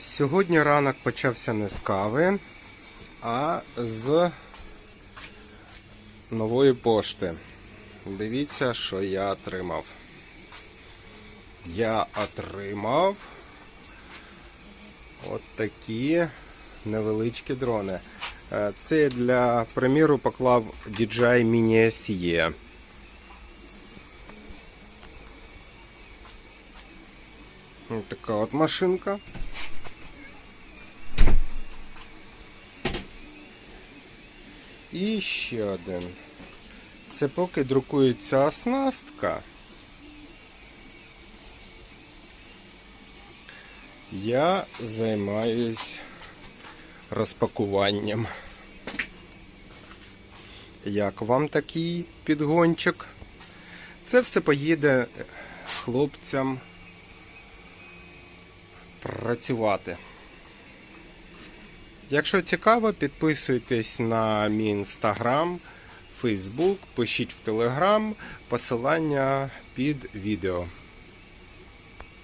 Сьогодні ранок почався не з кави, а з нової пошти. Дивіться, що я отримав. Я отримав от такі невеличкі дрони. Е, Це для приміру поклав DJI Mini SE. Така от машинка. І ще один. Це поки друкується оснастка. Я займаюсь розпакуванням. Як вам такий підгончик? Це все поїде хлопцям працювати. Якщо цікаво, підписуйтесь на мій інстаграм, фейсбук, пишіть в телеграм, посилання під відео.